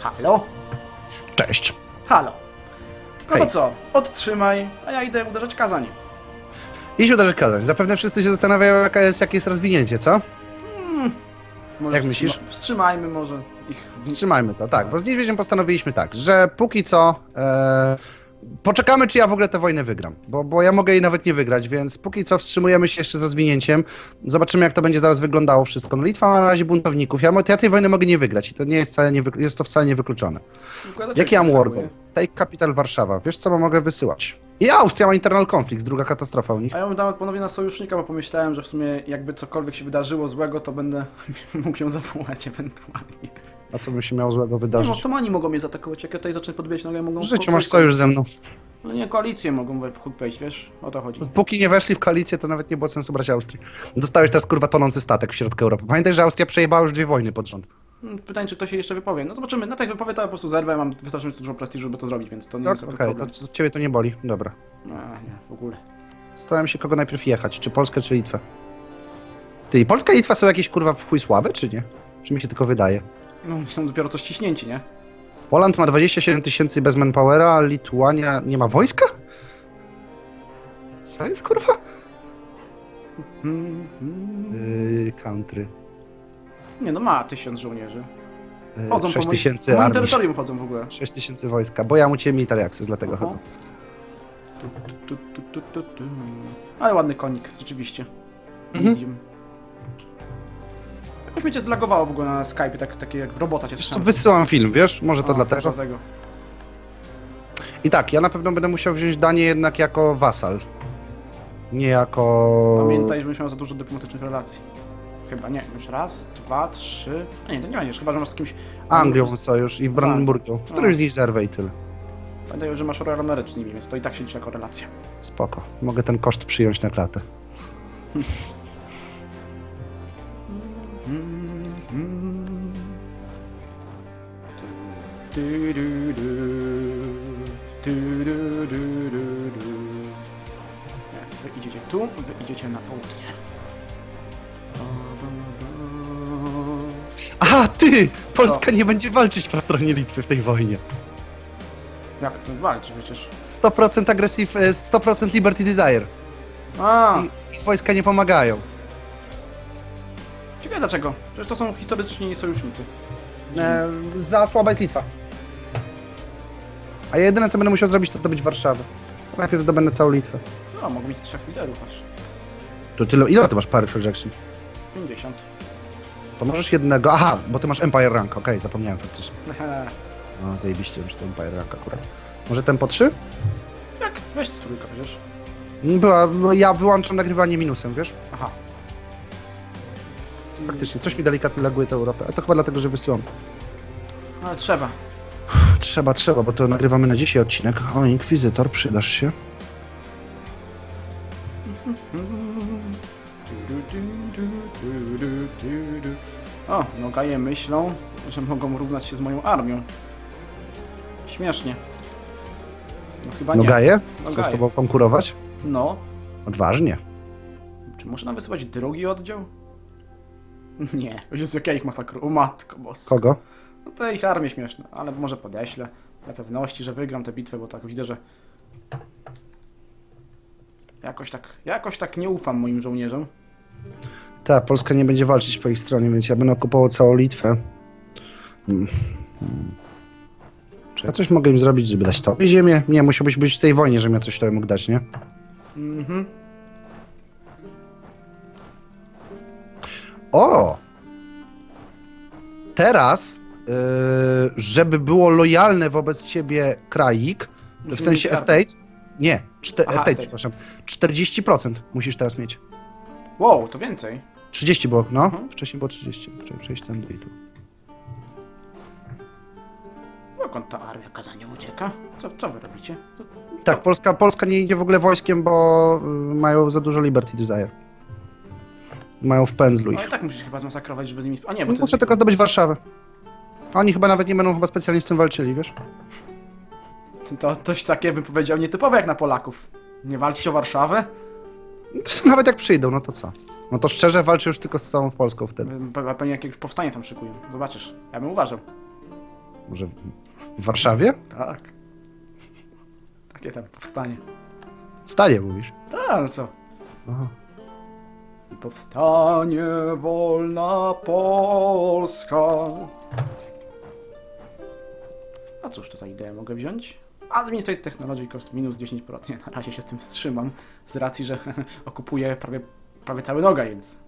Halo? Cześć. Halo. No to Hej. co? Odtrzymaj, a ja idę uderzać kazań. Idź uderzy kazań. Zapewne wszyscy się zastanawiają, jaka jest, jakie jest rozwinięcie, co? Może Jak wstrzyma- myślisz? Wstrzymajmy może ich... W... Wstrzymajmy to, tak. Bo z niedźwiedziem postanowiliśmy tak, że póki co... E, poczekamy, czy ja w ogóle tę wojnę wygram. Bo, bo ja mogę jej nawet nie wygrać, więc póki co wstrzymujemy się jeszcze ze zwinięciem. Zobaczymy, jak to będzie zaraz wyglądało wszystko. No Litwa ma na razie buntowników. Ja, ja tej wojny mogę nie wygrać i to nie jest, wcale nie, jest to wcale niewykluczone. Jaki mam się wargoal? zajmuje. Take capital Warszawa. Wiesz co, mogę wysyłać. I Austria ma internal conflict, druga katastrofa u nich. A ja bym dał ponownie na sojusznika, bo pomyślałem, że w sumie jakby cokolwiek się wydarzyło złego, to będę mógł ją zawołać ewentualnie. A co by się miało złego No, wydarzyć? otomani mogą mnie zaatakować, jak ja tutaj zacznę podbijać nogę, mogą... W życiu masz sojusz ze mną. No nie, koalicje mogą we- huk wejść, wiesz? O to chodzi. Póki nie weszli w koalicję, to nawet nie było sensu brać Austrii. Dostałeś teraz kurwa tonący statek w środku Europy. Pamiętaj, że Austria przejebała już dwie wojny pod rząd. Hmm, Pytanie, czy ktoś się jeszcze wypowie. No zobaczymy. Na tej wypowie to ja po prostu zerwę, mam wystarczająco dużo prestiżu, żeby to zrobić, więc to nie Tak, jest okay, to, problem. to ciebie to nie boli. Dobra. A, nie, w ogóle. Starałem się kogo najpierw jechać, czy Polskę, czy Litwę. Ty, Polska i Litwa są jakieś kurwa w chuj słabe, czy nie? Czy mi się tylko wydaje? No, są dopiero co ściśnięci, nie? Poland ma 27 tysięcy bez manpowera, a Lituania nie ma wojska? Co jest kurwa? Yy, country. Nie, no ma tysiąc żołnierzy. Yy, Chodzą 6 po moim, tysięcy po moim armii. terytorium chodzą w ogóle. 6 tysięcy wojska, bo ja mu cię military access, dlatego Aha. chodzę. Tu, tu, tu, tu, tu, tu. Ale ładny konik, rzeczywiście. Mhm. Medium. Jakoś mnie cię zlagowało w ogóle na Skype, tak, takie jak robota cię Wiesz co, słyszałem. wysyłam film, wiesz? Może to A, dlatego. dlatego. I tak, ja na pewno będę musiał wziąć Danię jednak jako wasal. Nie jako... Pamiętaj, że miał za dużo dyplomatycznych relacji. Chyba nie, już raz, dwa, trzy. A nie, to nie będziesz, chyba że masz z kimś. Anglią sojusz i Brandenburgią. Któryś z nich zerwę i tyle. Pamiętaj, że masz Royal Marriage z nimi, więc to i tak się liczy jako relacja. Spoko. Mogę ten koszt przyjąć na klatę. Du, du. Du, du, du, du. Nie, Wy idziecie tu, wy idziecie na południe. Aha, ty! Polska nie będzie walczyć po stronie Litwy w tej wojnie. Jak to walczy przecież? 100% agresyw, e, 100% Liberty Desire. A, I, ich wojska nie pomagają. ciekawe dlaczego? Przecież to są historyczni sojusznicy. E, za słaba jest Litwa. A ja jedyne co będę musiał zrobić to zdobyć Warszawę. Najpierw zdobędę całą Litwę. No, mogą mieć trzech liderów aż. To tyle, ile ty masz pary projection? 50. To możesz jednego. Aha, bo ty masz Empire Rank, okej, zapomniałem faktycznie. No, zajebiście, już to Empire Rank akurat. Może ten po trzy? Jak? Weź trójka przecież. Była, no ja wyłączam nagrywanie minusem, wiesz? Aha. Faktycznie, coś mi delikatnie laguje tę Europę, ale to chyba dlatego, że wysyłam. Ale trzeba. Trzeba, trzeba, bo to nagrywamy na dzisiaj odcinek. O, Inkwizytor, przydasz się. O, Nogaje myślą, że mogą równać się z moją armią. Śmiesznie. No chyba nie. Nogaje? Chcą z Nogaje. tobą konkurować? No. Odważnie. Czy nam wysyłać drugi oddział? Nie. Jezu, jak ja ich masakruję. O matko boska. Kogo? No to ich armię śmieszne, ale może podeślę. Dla pewności, że wygram tę bitwę, bo tak widzę, że... Jakoś tak, jakoś tak nie ufam moim żołnierzom. Tak, Polska nie będzie walczyć po ich stronie, więc ja będę okupował całą Litwę. Hmm. Hmm. Czy ja coś mogę im zrobić, żeby dać tobie ziemię? Nie, musiałbyś być w tej wojnie, żebym ja coś tobie mógł dać, nie? Mhm. O! Teraz, żeby było lojalne wobec ciebie kraik, w sensie estate, nie, czte, Aha, estate, estate. przepraszam, 40% musisz teraz mieć. Wow, to więcej. 30 było, no, Mhm. wcześniej było 30, trzeba przejść tam i tu. Dokąd ta armia Kazania ucieka? Co, co wy robicie? To, Tak, Polska, Polska nie idzie w ogóle wojskiem, bo y, mają za dużo Liberty Desire. Mają w pędzlu no ich. i tak musisz chyba zmasakrować, żeby z nimi... A nie, bo to Muszę jest... tylko zdobyć Warszawę. Oni chyba nawet nie będą chyba specjalnie z tym walczyli, wiesz? To coś takie bym powiedział nietypowe jak na Polaków. Nie walczyć o Warszawę? Nawet jak przyjdą, no to co? No to szczerze walczy już tylko z całą Polską wtedy. Pe- Pewnie jakieś powstanie tam szykują. Zobaczysz. Ja bym uważał. Może w, w Warszawie? Tak. Takie tam powstanie. Stanie, mówisz. Tak, no co? Aha. Powstanie wolna Polska. A cóż to za ideę mogę wziąć? Administrate Technology Cost minus 10%. Nie, na razie się z tym wstrzymam, z racji, że okupuję prawie, prawie cały noga, więc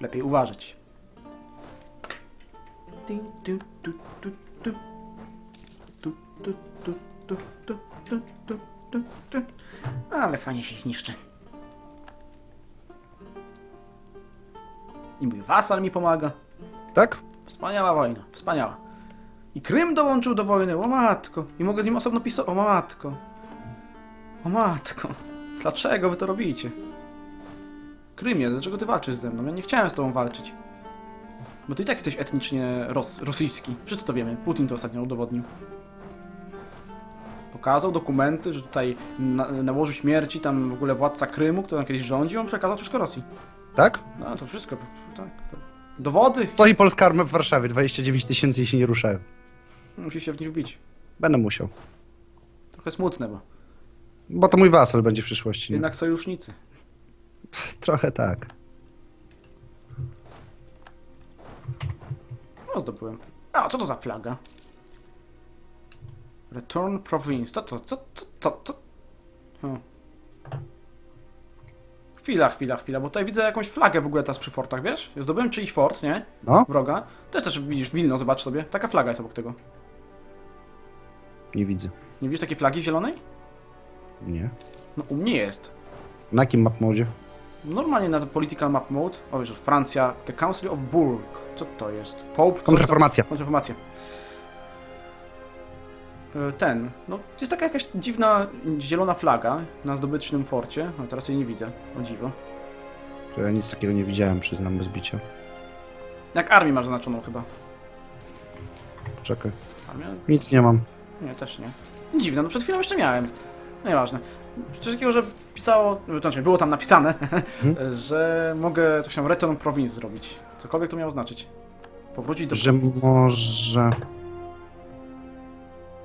lepiej uważać. Ale fajnie się ich niszczy. I mój wasal mi pomaga. Tak? Wspaniała wojna, wspaniała. I Krym dołączył do wojny, o matko. I mogę z nim osobno pisać, o matko. O matko. Dlaczego wy to robicie? Krymie, dlaczego ty walczysz ze mną? Ja nie chciałem z tobą walczyć. Bo ty i tak jesteś etnicznie ros rosyjski. Wszyscy to wiemy. Putin to ostatnio udowodnił. Pokazał dokumenty, że tutaj na, na łożu śmierci tam w ogóle władca Krymu, który tam kiedyś rządził, on przekazał wszystko Rosji. Tak? No to wszystko, tak. Dowody? Stoi polska armia w Warszawie, 29 tysięcy i się nie ruszają. Musi się w nich wbić. Będę musiał. Trochę smutne, bo Bo to mój wasal będzie w przyszłości. Nie? jednak sojusznicy. Trochę tak. No, zdobyłem. A, co to za flaga? Return Province. Co to, co, co, co, co? Hmm. Chwila, chwila, chwila, bo tutaj widzę jakąś flagę w ogóle teraz przy fortach, wiesz? Ja zdobyłem czyjś fort, nie? No, Wroga. To jest też, widzisz, Wilno, zobacz sobie. Taka flaga jest obok tego. Nie widzę. Nie widzisz takiej flagi zielonej? Nie. No, u mnie jest. Na jakim map modzie? Normalnie na Political Map Mode. O, wiesz, Francja. The Council of Burg. Co to jest? Pope? tam- Kontrreformacja. Kontrreformacja. E, Ten, no jest taka jakaś dziwna zielona flaga na zdobycznym forcie. No teraz jej nie widzę, o dziwo. To ja nic takiego nie widziałem, przyznam bez bicia. Jak armię masz zaznaczoną chyba. Poczekaj. Armia? Nic nie mam. Nie, też nie. Dziwne, no przed chwilą jeszcze miałem. Nieważne. Coś takiego, że pisało, to znaczy było tam napisane, że mogę coś tam Return Province zrobić. Cokolwiek to miało znaczyć. Powrócić do... Że może...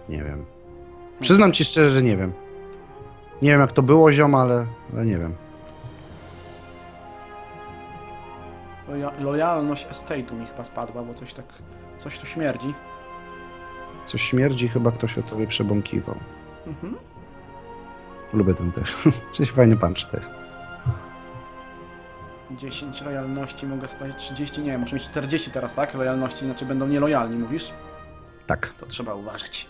Nie wiem. Przyznam ci szczerze, że nie wiem. Nie wiem jak to było, ziom, ale, ale nie wiem. Loja- Lojalność estate'u mi chyba spadła, bo coś tak... Coś tu śmierdzi. Coś śmierdzi, chyba ktoś o tobie przebąkiwał. Mhm. Lubię ten też. Czyli fajny punch to jest. 10 lojalności mogę stać 30, nie wiem, muszę mieć 40 teraz, tak? Lojalności, inaczej będą nielojalni, mówisz? Tak. To trzeba uważać.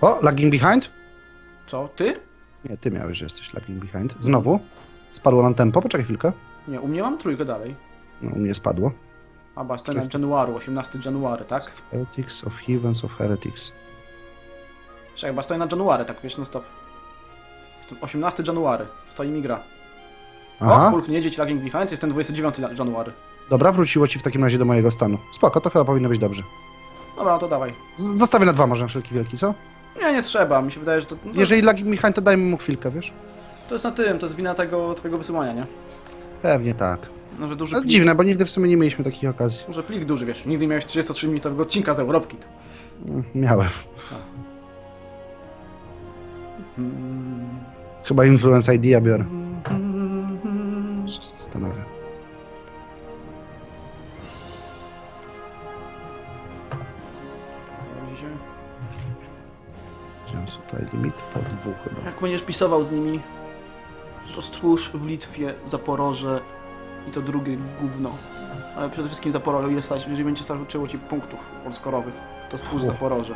O, lagging behind? Co, ty? Nie, ty miałeś, że jesteś lagging behind. Znowu? Spadło nam tempo? Poczekaj chwilkę. Nie, u mnie mam trójkę dalej. No, u mnie spadło. A, Bastion Januaru, 18 January, tak? Heretics of Heathens of Heretics. Czekaj, Bastion na January, tak wiesz, no stop. Jestem 18 January, stoi mi gra. O, Aha, Hulk nie jedzie lagging behind, jestem 29 la- January. dobra, wróciło ci w takim razie do mojego stanu. Spoko, to chyba powinno być dobrze. Dobra, no to dawaj. Z- Zostawię na dwa może na wszelki wielki, co? Nie, nie trzeba, mi się wydaje, że to... No, Jeżeli lagging behind, to dajmy mu chwilkę, wiesz? To jest na tym, to jest wina tego twojego wysyłania, nie? Pewnie tak. No, że duży No, plik, dziwne, bo nigdy w sumie nie mieliśmy takich okazji. że plik duży, wiesz, nigdy nie miałeś 33-minutowego odcinka z Europki. Mm, Miałem. Hmm. Chyba Influence Idea biorę. Co się zastanawiam. Rodzi się. Wziąłem supply limit po dwóch chyba. Jak będziesz pisował z nimi, to stwórz w Litwie Zaporoże i to drugie gówno. Ale przede wszystkim Zaporoże, ile stać, jeżeli będzie starczyło ci punktów olskorowych, to stwórz. Zaporoże.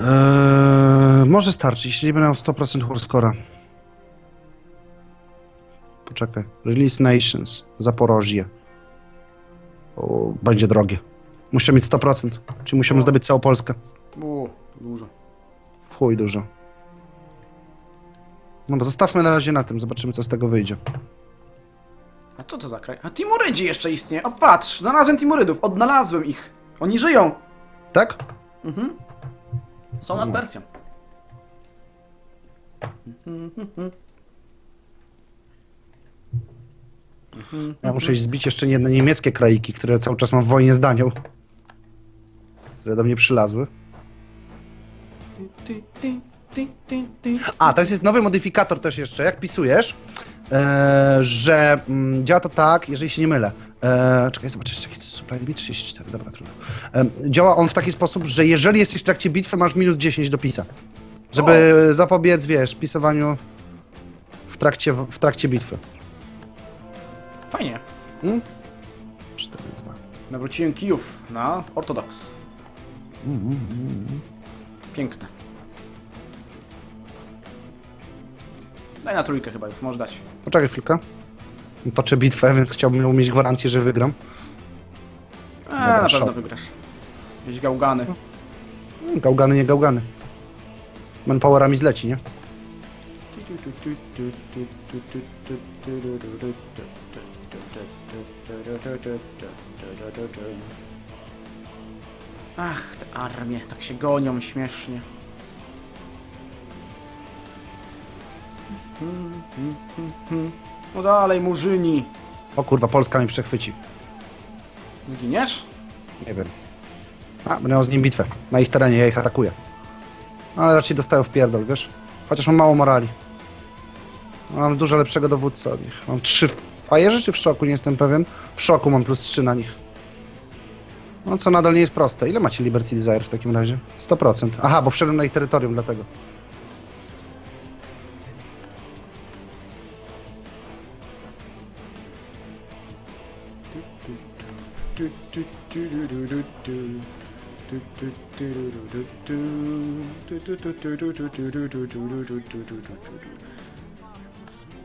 Eee, może starczy, jeśli będę miał 100% horse'cora. Poczekaj. Release Nations. Zaporożie. O, będzie drogie. Muszę mieć 100%. Czyli musimy zdobyć całą Polskę. O, dużo. W chuj dużo. No bo zostawmy na razie na tym, zobaczymy co z tego wyjdzie. A co to za kraj? A Timurydzi jeszcze istnieje. O patrz, znalazłem Timurydów, odnalazłem ich. Oni żyją. Tak? Mhm. Są nad Mm. Persją. Mhm. Ja muszę iść zbić jeszcze jedne niemieckie kraiki, które cały czas mam w wojnie z Danią. Które do mnie przylazły. Ty, ty, ty, ty, ty. A, teraz jest nowy modyfikator też jeszcze, jak pisujesz, e, że mm, działa to tak, jeżeli się nie mylę. E, czekaj, zobaczę jeszcze, jaki to jest supply limit, 34, dobra, trudno. E, działa on w taki sposób, że jeżeli jesteś w trakcie bitwy, masz minus 10 do pisa. Żeby zapobiec, wiesz, pisowaniu w trakcie, w trakcie bitwy. Fajnie. 4, 2. Nawróciłem kijów na ortodoks. Piękne. Daj na trójkę chyba już, możesz dać. Poczekaj chwilkę. Toczę bitwę, więc chciałbym mieć gwarancję, że wygram. Eee, na pewno szok. wygrasz. Jakieś gałgany. Mm, Gałgany, nie gałgany. Manpowerami zleci, nie? Ach, te armie, tak się gonią śmiesznie. No dalej, murzyni. O kurwa, Polska mnie przechwyci. Zginiesz? Nie wiem. A, będę miał z nim bitwę. Na ich terenie, ja ich atakuję. No, Ale raczej dostają w pierdol, wiesz? Chociaż mam mało morali. Mam dużo lepszego dowódcę od nich. Mam trzy w fajerze czy w szoku, nie jestem pewien. W szoku mam plus trzy na nich. No co nadal nie jest proste. Ile macie Liberty Desire w takim razie? 100%. Aha, bo wszedłem na ich terytorium, dlatego.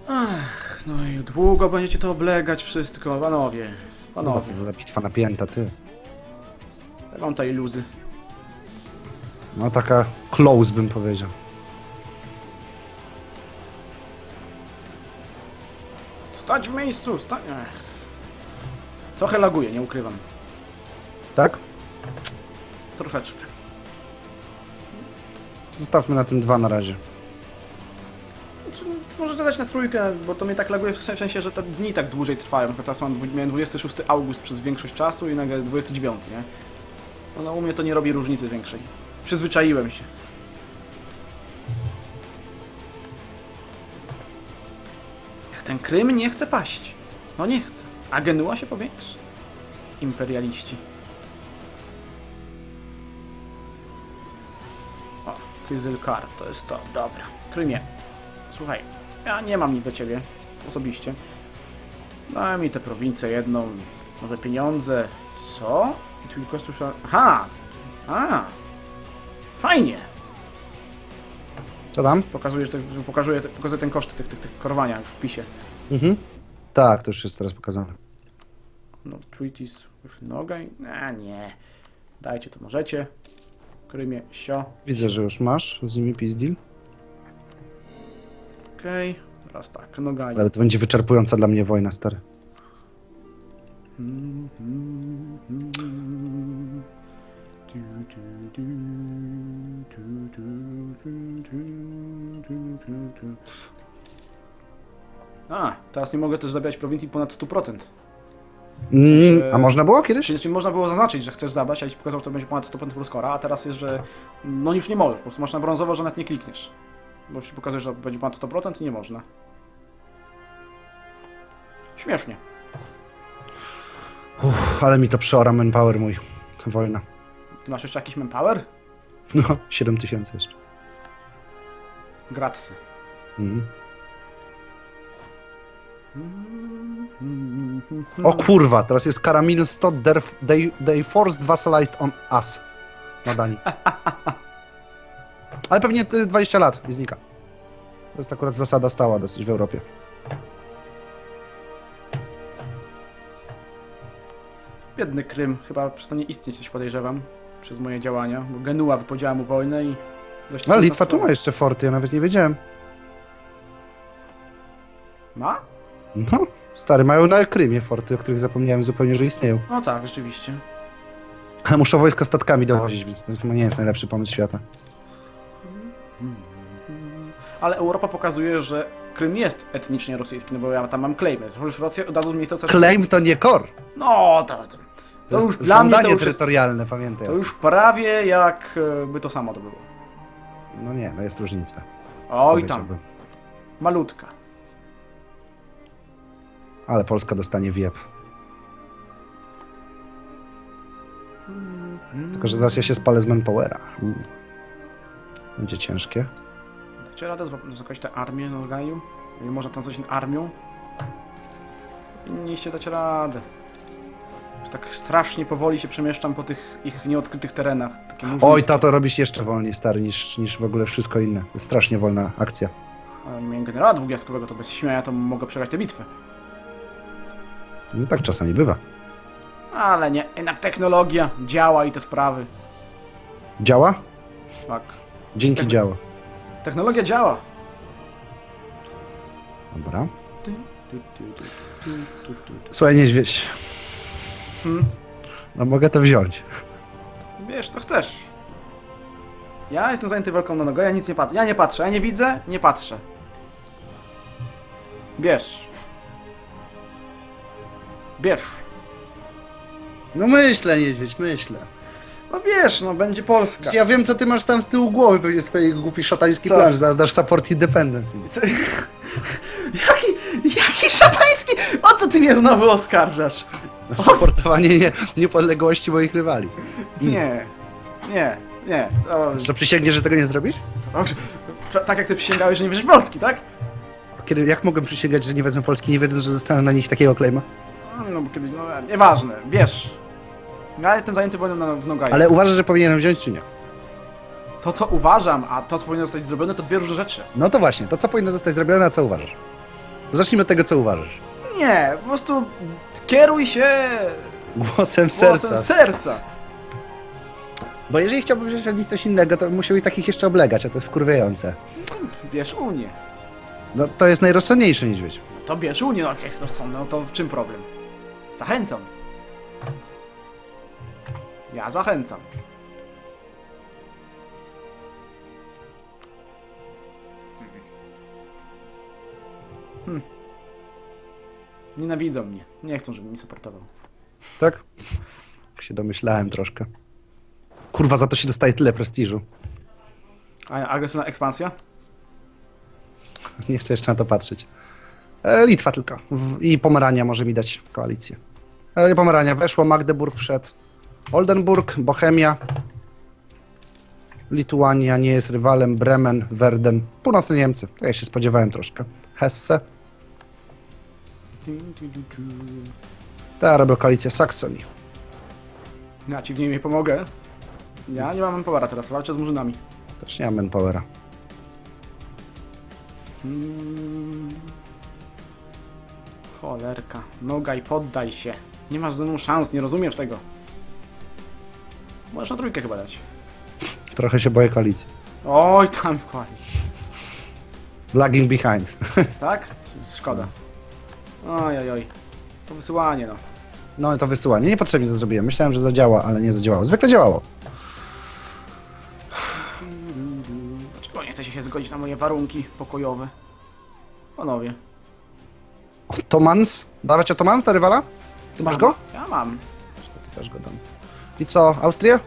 Ach, no i długo będziecie to oblegać wszystko, panowie. No, Panowie, co za bitwa napięta, ty. ja mam te iluzy. No taka close bym powiedział. Stać w miejscu, stać. Trochę laguje, nie ukrywam. Tak? Troszeczkę. Zostawmy na tym dwa na razie. Znaczy, Możecie dać na trójkę, bo to mnie tak laguje w sensie, że te dni tak dłużej trwają. Teraz mam, miałem 26 august przez większość czasu i nagle 29, nie? No, no u mnie to nie robi różnicy większej. Przyzwyczaiłem się. Ten Krym nie chce paść. No nie chce. A Genua się powiększy. Imperialiści. Kyzylkar, to jest to. Dobra. Krymie. Słuchaj, ja nie mam nic do ciebie, osobiście. Daj mi tę prowincję jedną, może pieniądze. Co? I tylko słyszę... Aha! A! Fajnie! Co tam? Pokazujesz, te- że pokazuje, te- pokazuje ten koszt tych, tych, tych korowania już w pisie. Mhm. Tak, to już jest teraz pokazane. No, treaties with Nogaj? A nie. Dajcie co możecie. Krymie, sio. Widzę, że już masz z nimi deal. Okej. Teraz tak, Nogaj. Ale to będzie wyczerpująca dla mnie wojna, stary. A, teraz nie mogę też zabierać prowincji ponad 100%. Mm, sensie- a można było kiedyś? Czyli, czyli można było zaznaczyć, że chcesz zabrać, ale ci pokazał, że to będzie ponad 100% plus skora, a teraz jest, że no już nie możesz, po prostu masz na brązowo, że nawet nie klikniesz. Bo już ci pokazuje, że będzie ponad 100% i nie można. Śmiesznie. Uff, ale mi to przeora manpower mój. Wojna. Ty masz jeszcze jakiś manpower? No, 7 tysięcy jeszcze. Gratsy. Mhm. O kurwa, teraz jest kara minus 100, there- they, they forced vassalized on us. Na Danii. Ale pewnie y, 20 lat i znika. To jest akurat zasada stała dosyć w Europie. Biedny Krym, chyba przestanie istnieć, coś podejrzewam, przez moje działania, bo Genua wypowiedziała mu wojnę i dość No, Litwa tu ma jeszcze forty, ja nawet nie wiedziałem. Ma? No, stary, mają na Krymie forty, o których zapomniałem zupełnie, że istnieją. No tak, rzeczywiście. Ale muszą wojsko statkami dowozić, więc to chyba nie jest najlepszy pomysł świata. Ale Europa pokazuje, że Krym jest etnicznie rosyjski, no bo ja tam mam claimy. Już Rosja od razu miejsce co... Claim to nie kor. No, to, to, to jest już dla mnie to już, jest, terytorialne, pamiętaj. to już prawie jak e, by to samo to było. No nie, no jest różnica. Oj tam, malutka. Ale Polska dostanie wiep. Tylko, że zaraz ja się spalę z manpowera. U. Będzie ciężkie. Dacie radę zakończyć tę armię na Gaju? Nie można tam coś armią? Powinniście dać radę. Tak strasznie powoli się przemieszczam po tych ich nieodkrytych terenach. Oj, tato, robisz jeszcze wolniej, stary, niż, niż w ogóle wszystko inne. To jest strasznie wolna akcja. A nie miałem generała dwugwiazdkowego, to bez śmiania to mogę przegrać tę bitwę. No tak czasami bywa. Ale nie, jednak technologia działa i te sprawy. Działa? Tak. Dzięki Tak. działa. Technologia działa. Dobra. Słuchaj, niedźwiedź. Hmm? No mogę to wziąć. Wiesz, co chcesz. Ja jestem zajęty walką na nogę, ja nic nie patrzę. Ja nie patrzę, ja nie widzę, nie patrzę. Bierz. Bierz. No myślę, niedźwiedź, myślę. No bierz, no będzie Polska. Ja wiem, co ty masz tam z tyłu głowy, pewnie swojej głupi szatański Co? plan, że zaraz dasz support independence. Co- Jaki, jaki szatański... O co ty mnie znowu oskarżasz? O, Supportowanie nie, niepodległości moich rywali. nie, nie, nie. O, Co, przysięgniesz, że tego nie zrobisz? o, tak jak ty przysięgałeś, że nie wierzysz w Polski, tak? Kiedy, jak mogłem przysięgać, że nie wezmę Polski, nie wiedząc, że dostanę na nich takiego claima? No bo kiedyś, no nieważne, bierz. Ja jestem zajęty wojną na, w Nogaju. Ale uważasz, że powinienem wziąć, czy nie? To, co uważam, a to, co powinno zostać zrobione, to dwie różne rzeczy. No to właśnie, to co powinno zostać zrobione, a co uważasz? To zacznijmy od tego, co uważasz. Nie, po prostu kieruj się Głosem serca. głosem serca. Bo jeżeli chciałbym wziąć od nich coś innego, to musiał i takich jeszcze oblegać, a to jest wkurwiające. Bierz Unię. No to jest najrozsądniejszy niedźwiedź. To bierz Unię, no jak jest rozsądne, no to w czym problem? Zachęcam. Ja zachęcam. Hmm. Nienawidzą mnie. Nie chcą, żebym mi supportował. Tak? Się domyślałem troszkę. Kurwa, za to się dostaje tyle prestiżu. A agresywna ekspansja? Nie chcę jeszcze na to patrzeć. E, Litwa tylko. W, I Pomerania może mi dać koalicję. E, Pomerania weszło, Magdeburg wszedł. Oldenburg, Bohemia. Lituania nie jest rywalem, Bremen, Verden. Północne Niemcy. Tak Ja się spodziewałem troszkę. Hesse. Teraz robię koalicję Saksonii. Ja ci w niej nie pomogę. Ja nie mam empowera teraz, walczę z murzynami. Też nie mam manpowera. Mm. Cholerka. Nogaj, poddaj się. Nie masz ze mną szans, nie rozumiesz tego. Możesz na trójkę chyba dać. Trochę się boję koalicji. Oj, tam koalicja. Lagging behind. Tak? Szkoda. Oj, oj, oj. To wysyłanie, no. No to wysyłanie. Niepotrzebnie to zrobiłem. Myślałem, że zadziała, ale nie zadziałało. Zwykle działało. Dlaczego nie chcecie się zgodzić na moje warunki pokojowe? Panowie. Ottomans? Dawać Ottomans na rywala? Ty masz go? Ja mam. Ty też go dam. I co, Austrię?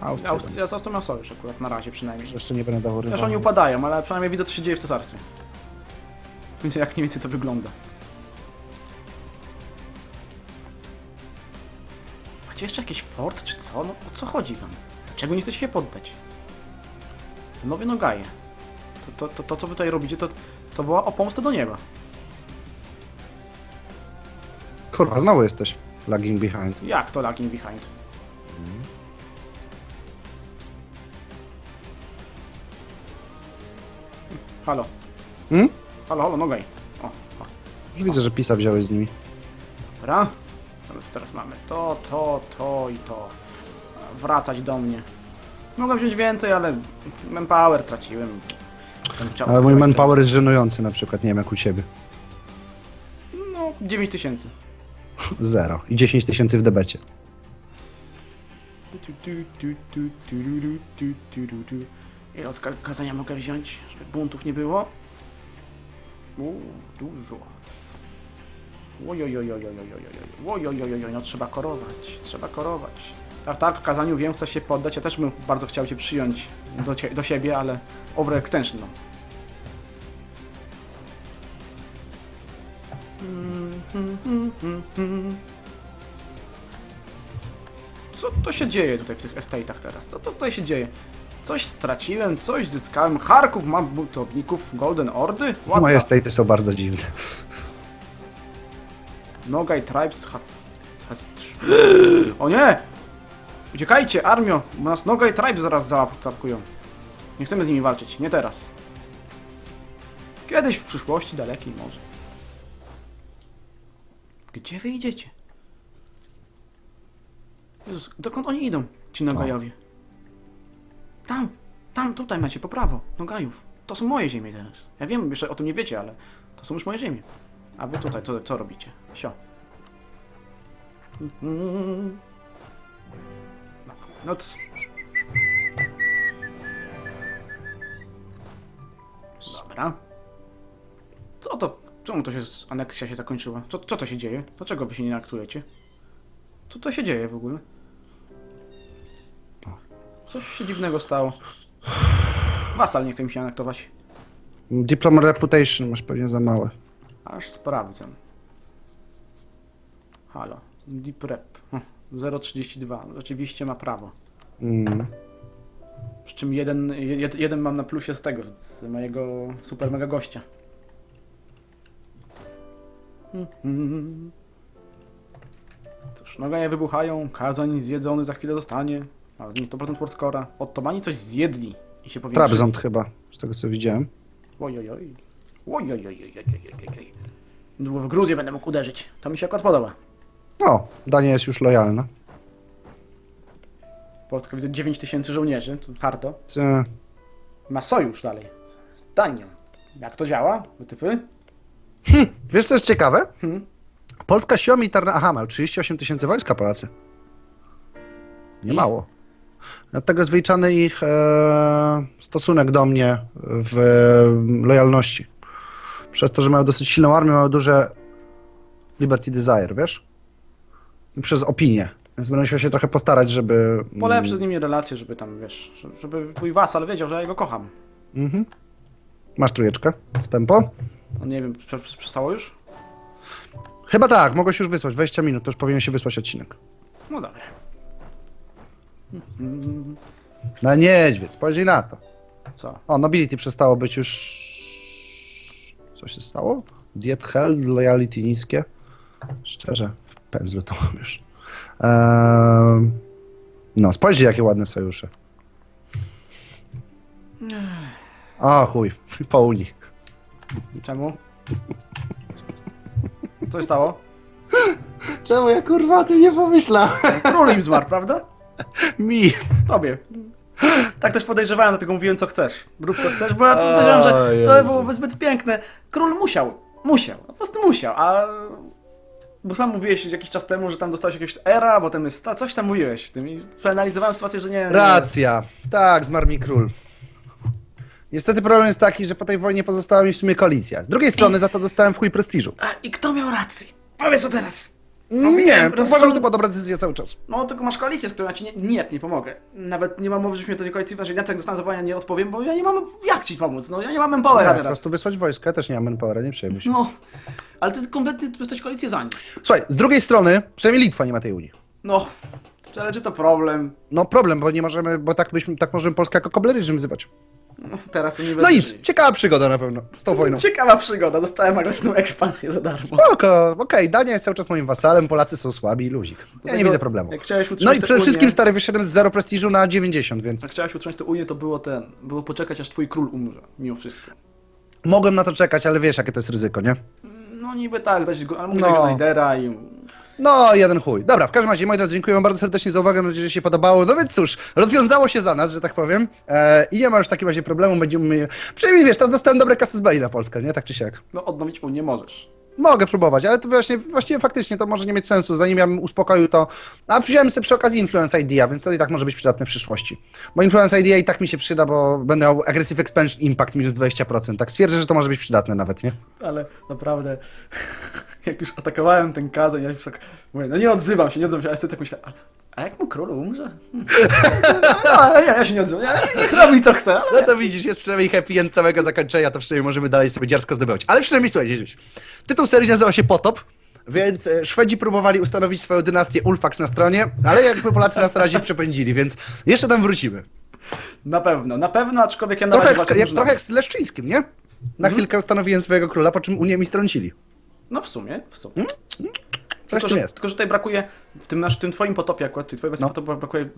Austrię. Ja, z Austrią mam sojusz akurat, na razie przynajmniej. Jeszcze nie będę dawał Zresztą rywala. oni upadają, ale przynajmniej widzę, co się dzieje w cesarstwie. Więc jak mniej więcej to wygląda. Macie jeszcze jakiś fort, czy co? No o co chodzi wam? Dlaczego nie chcecie się poddać? Nowie Nogaje. To, to, to, to co wy tutaj robicie, to, to woła o pomstę do nieba. Kurwa, znowu jesteś. Lagging behind. Jak to lagging behind? Halo. Hmm? Halo, halo, nogaj. O, o. Już widzę, że pisa wziąłeś z nimi. Dobra. Co my tu teraz mamy? To, to, to i to. Wracać do mnie. Mogłem wziąć więcej, ale manpower traciłem. Ten czas Ale mój manpower jest żenujący na przykład. Nie wiem jak u ciebie. No, 9 tysięcy. Zero. I 10 tysięcy w debecie. Ile od ka- kazania mogę wziąć, żeby buntów nie było? Uuu, dużo. Ojojojojojojojojoj. Ojojojojoj, no trzeba korować, trzeba korować. Tak, tak, kazaniu wiem, chcesz się poddać. Ja też bym bardzo chciał cię przyjąć do, siebie, ale overextension, no. Co to się dzieje tutaj w tych estate'ach teraz? Co to tutaj się dzieje? Coś straciłem, coś zyskałem. Charków mam buntowników Golden Ordy? What Moje estaty są bardzo dziwne. Nogai Tribes have... has... O nie! Uciekajcie, armio! Bo nas Nogai Tribes zaraz zaatakują. Nie chcemy z nimi walczyć, nie teraz. Kiedyś w przyszłości dalekiej może. Gdzie wy idziecie? Jezus, dokąd oni idą, ci Nogajowie? Tam, tam, tutaj macie, po prawo, Nogajów. To są moje ziemie teraz. Ja wiem, jeszcze o tym nie wiecie, ale to są już moje ziemie. A wy tutaj, co, co robicie? Sio. No c... Dobra. Co to? Czemu to się aneksja się zakończyła? Co, co to się dzieje? Dlaczego wy się nie aktujecie? Co to się dzieje w ogóle? Coś się dziwnego stało. Wasal nie chce mi się anektować. Diploma Reputation masz pewnie za małe. Aż sprawdzę. Halo. Deep Rep. Hm, 032. Rzeczywiście ma prawo. Mm. Przy czym jeden, jed, jeden mam na plusie z tego, z mojego super mega gościa. Mhm. Cóż, nogaje wybuchają, kazań zjedzony za chwilę zostanie, a z nim 100% wordscora. Ottomani coś zjedli i się powiększyli. Trabzont chyba, z tego co widziałem. Ojojoj. Ojojojojojojojoj. Niedługo w Gruzję będę mógł uderzyć. To mi się akurat podoba. O, Dania jest już lojalna. Polska widzę 9000 żołnierzy, to hardo. Ma sojusz dalej. Z Danią. Jak to działa? Wytyfy? Wiesz co jest ciekawe? Hmm? Polska siła militarna, aha, ma 38 tysięcy wojska Polacy. Nie mało. Dlatego jest wyliczany ich e, stosunek do mnie w e, lojalności. Przez to, że mają dosyć silną armię, mają duże liberty desire, wiesz? I przez opinię. Więc będę musiał się trochę postarać, żeby... Polepszę z nimi relacje, żeby tam, wiesz, żeby twój wasal wiedział, że ja go kocham. Mhm. Masz trójeczkę z tempo? No nie wiem, prze- prze- przestało już? Chyba tak, mogę się już wysłać. 20 minut, to już powinien się wysłać odcinek. No dobra. Na niedźwiedź, spojrzyj na to. Co? O, nobility przestało być już... Co się stało? Diet hell, loyalty niskie. Szczerze, w pędzlu to mam już. Ehm... No, spojrzyj jakie ładne sojusze. O chuj, po Unii. Czemu? Co się stało? Czemu ja kurwa o tym nie pomyślałem? Król im zmarł, prawda? Mi. Tobie. Tak też podejrzewałem, dlatego mówiłem co chcesz. Rób co chcesz, bo ja powiedziałem, że to Jezu. byłoby zbyt piękne. Król musiał. Musiał. Po prostu musiał, a... Bo sam mówiłeś jakiś czas temu, że tam dostałeś jakiegoś era, potem jest... ta- Coś tam mówiłeś z tym i przeanalizowałem sytuację, że nie... nie. Racja. Tak, zmarł mi król. Niestety problem jest taki, że po tej wojnie pozostała mi w sumie koalicja. Z drugiej strony za to dostałem w chuj prestiżu. A, I kto miał rację? Powiedz to teraz. No wiem, nie, rozsąd- uważam, że to była dobra decyzja cały czas. No, tylko masz koalicję, z którą ja ci nie, nijak nie pomogę. Nawet nie mam mowy, żebyś mnie do tej koalicji znaczy, jak dostałem zawołania, nie odpowiem, bo ja nie mam jak ci pomóc. No, ja nie mam Nie, empowera po teraz. prostu wysłać wojsko, ja też nie mam manpowera, nie przejmuj się. No, ale ty kompletnie jesteś koalicję za nic. Słuchaj, z drugiej strony, przynajmniej Litwa nie ma tej Unii. No, ale czy to problem? No problem, bo nie możemy, bo tak byśmy, tak możemy Polskę jako kobleryzm wyzywać. No, teraz to nie No nic, ciekawa przygoda na pewno z tą wojną. Ciekawa przygoda, dostałem agresywną ekspansję za darmo. Spoko, okej, Dania jest cały czas moim wasalem, Polacy są słabi i luzik. Ja nie Dlatego, widzę problemu. Jak chciałeś No utrzymać i przede wszystkim Unię, stary wyszedłem z zero prestiżu na 90, więc Jak chciałeś utrzymać tę Unię, to było ten, było poczekać aż twój król umrze, mimo wszystko. mogłem na to czekać, ale wiesz jakie to jest ryzyko, nie? No niby tak, dać go, ale mógł No. no. Raidera i... No, jeden chuj. Dobra, w każdym razie, moi drodzy, dziękuję wam bardzo serdecznie za uwagę, mam nadzieję, że się podobało. No więc cóż, rozwiązało się za nas, że tak powiem. E, I nie ma już w takim razie problemu, będziemy... Przynajmniej wiesz, teraz dostałem dobre kasy z Bali na Polskę, nie? Tak czy siak. No odnowić Unię możesz. Mogę próbować, ale to właśnie, właściwie faktycznie to może nie mieć sensu, zanim ja bym uspokoił to. A wziąłem sobie przy okazji Influence Idea, więc to i tak może być przydatne w przyszłości. Bo Influence Idea i tak mi się przyda, bo będę miał Aggressive Expansion Impact minus 20%. Tak stwierdzę, że to może być przydatne nawet, nie? Ale naprawdę, jak już atakowałem ten kazę, ja już tak mówię, no nie odzywam się, nie odzywam się, ale sobie tak myślę, a, a jak mu król umrze? Hmm. No, ja, ja się nie odzywam, ja, niech robi co chce, ale... No to widzisz, jest przynajmniej happy end całego zakończenia, to przynajmniej możemy dalej sobie dziarsko zdobywać. Ale przynajmniej słuchaj, Jezus. Tytuł serii nazywa się Potop, więc e, Szwedzi próbowali ustanowić swoją dynastię Ulfax na stronie, ale jakby Polacy nas na razie przepędzili, więc jeszcze tam wrócimy. Na pewno, na pewno, aczkolwiek ja na Trochę razie jak, jak, trochę jak z Leszczyńskim, nie? Na chwilkę ustanowiłem swojego króla, po czym Unię mi strącili. No w sumie, w sumie. Coś tylko, że, jest. tylko, że tutaj brakuje, w tym, nasz, tym twoim potopie akurat, w twojej No. potopu brakuje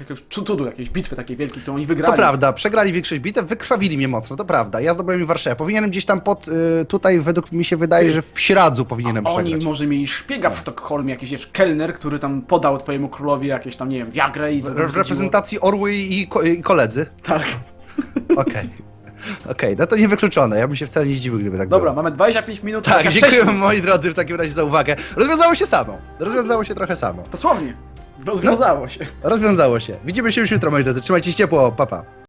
jakiegoś cudu, jakiejś bitwy takiej wielkiej, którą oni wygrali. To prawda, przegrali większość bitew, wykrwawili mnie mocno, to prawda. Ja zdobyłem Warszawę. Powinienem gdzieś tam pod, y, tutaj według mi się wydaje, że w Śradzu powinienem Oni przegrać. może mieli szpiega w Sztokholmie, jakiś wiesz, kelner, który tam podał twojemu królowi jakieś tam, nie wiem, wiagrę i W, w reprezentacji Orły i, i koledzy. Tak. Okej. Okej, no to niewykluczone. Ja bym się wcale nie zdziwił, gdyby tak Dobra, było. mamy 25 minut. Tak, 26 dziękuję moi drodzy w takim razie za uwagę. Rozwiązało się samo. Rozwiązało się trochę samo. Dosłownie. Rozwiązało się. Rozwiązało się. Widzimy się już jutro, moi drodzy. Trzymajcie się ciepło. Pa, pa.